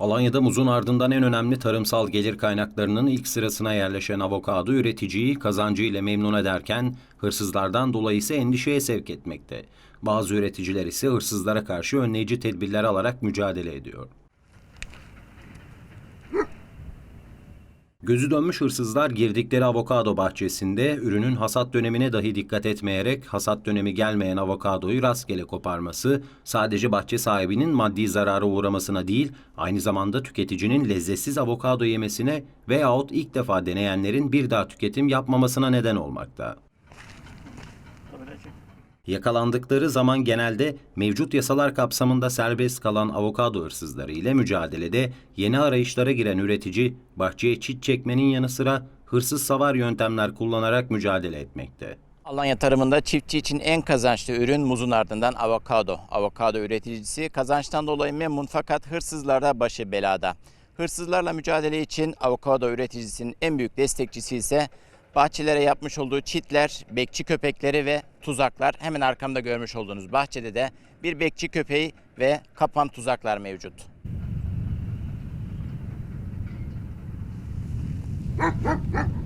Alanya'da muzun ardından en önemli tarımsal gelir kaynaklarının ilk sırasına yerleşen avokado üreticiyi kazancıyla memnun ederken hırsızlardan dolayı ise endişeye sevk etmekte. Bazı üreticiler ise hırsızlara karşı önleyici tedbirler alarak mücadele ediyor. Gözü dönmüş hırsızlar girdikleri avokado bahçesinde ürünün hasat dönemine dahi dikkat etmeyerek hasat dönemi gelmeyen avokadoyu rastgele koparması sadece bahçe sahibinin maddi zarara uğramasına değil aynı zamanda tüketicinin lezzetsiz avokado yemesine veyahut ilk defa deneyenlerin bir daha tüketim yapmamasına neden olmakta. Yakalandıkları zaman genelde mevcut yasalar kapsamında serbest kalan avokado hırsızları ile mücadelede yeni arayışlara giren üretici bahçeye çit çekmenin yanı sıra hırsız savar yöntemler kullanarak mücadele etmekte. Alanya tarımında çiftçi için en kazançlı ürün muzun ardından avokado. Avokado üreticisi kazançtan dolayı memnun fakat hırsızlarda başı belada. Hırsızlarla mücadele için avokado üreticisinin en büyük destekçisi ise bahçelere yapmış olduğu çitler, bekçi köpekleri ve tuzaklar. Hemen arkamda görmüş olduğunuz bahçede de bir bekçi köpeği ve kapan tuzaklar mevcut.